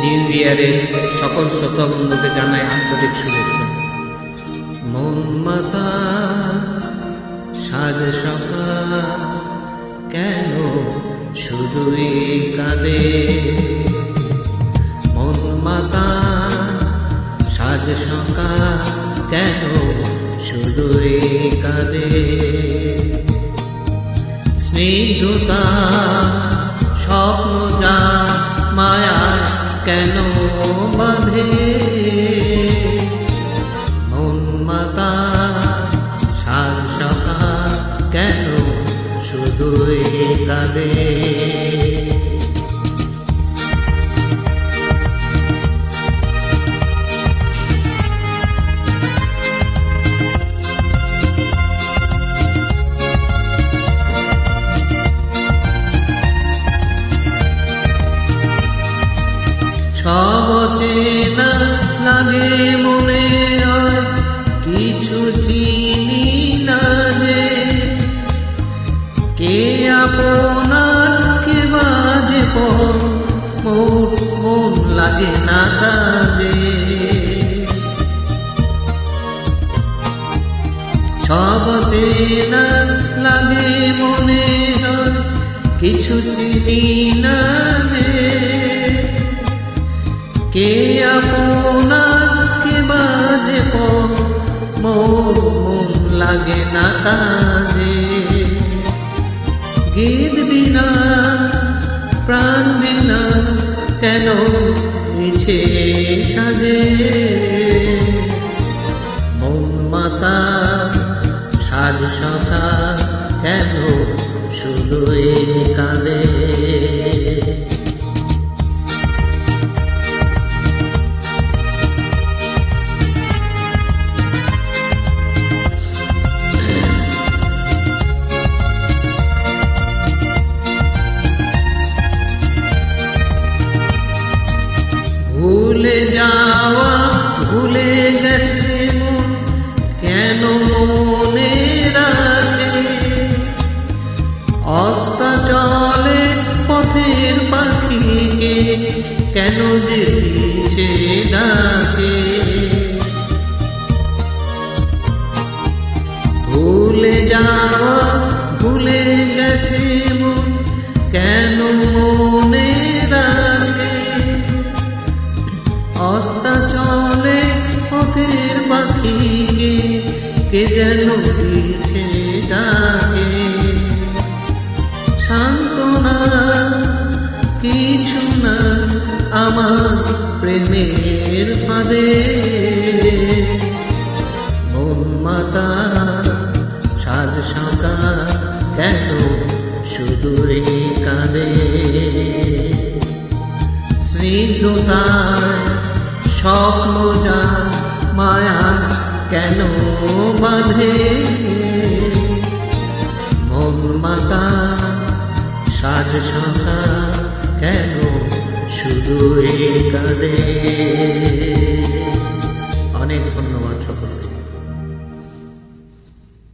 New ইয়ারে সকল শ্রোতা বন্ধুকে জানাই আন্তরিক শুভেচ্ছা। মন সাজ সকাল কেন শুধুই কাঁদে? মনমাতা সাজ সকাল কেন শুধুই কাঁদে? স্নিগ্ধতা শুধুই কাঁদে। লাগে মনে হয় কিছু চিনি আপনার কে বাজে পর মোর মন লাগে না কাজে সব চেনা লাগে মনে হয়, কিছু চিনি না কে আপনার কে বাজে পর মন লাগে না কাজে বিনা প্রাণ বিনা কেন মিছে সাজে? মন মাতা সাজ সকাল কেন শুধুই কাঁদে? ভুলে যাওয়া ভুলে গেছে কেন মনে রাখে? অস্তা চলে পথের পাখিকে, কেন যে পিছে ডাকে? ভুলে যাওয়া ভুলে গেছে কেন মনে পাখিকে কে যেন পিছে ডাকে। সান্ত্বনা কিছু না আমার প্রেমের ফাঁদে। মন মাতা সাজ সকাল কেন শুধুই কাঁদে? স্নিগ্ধতায় স্বপ্ন যা মায়া কেন বাঁধে? মন মাতা সাজ সাঁতা কেন শুধুই কাঁদে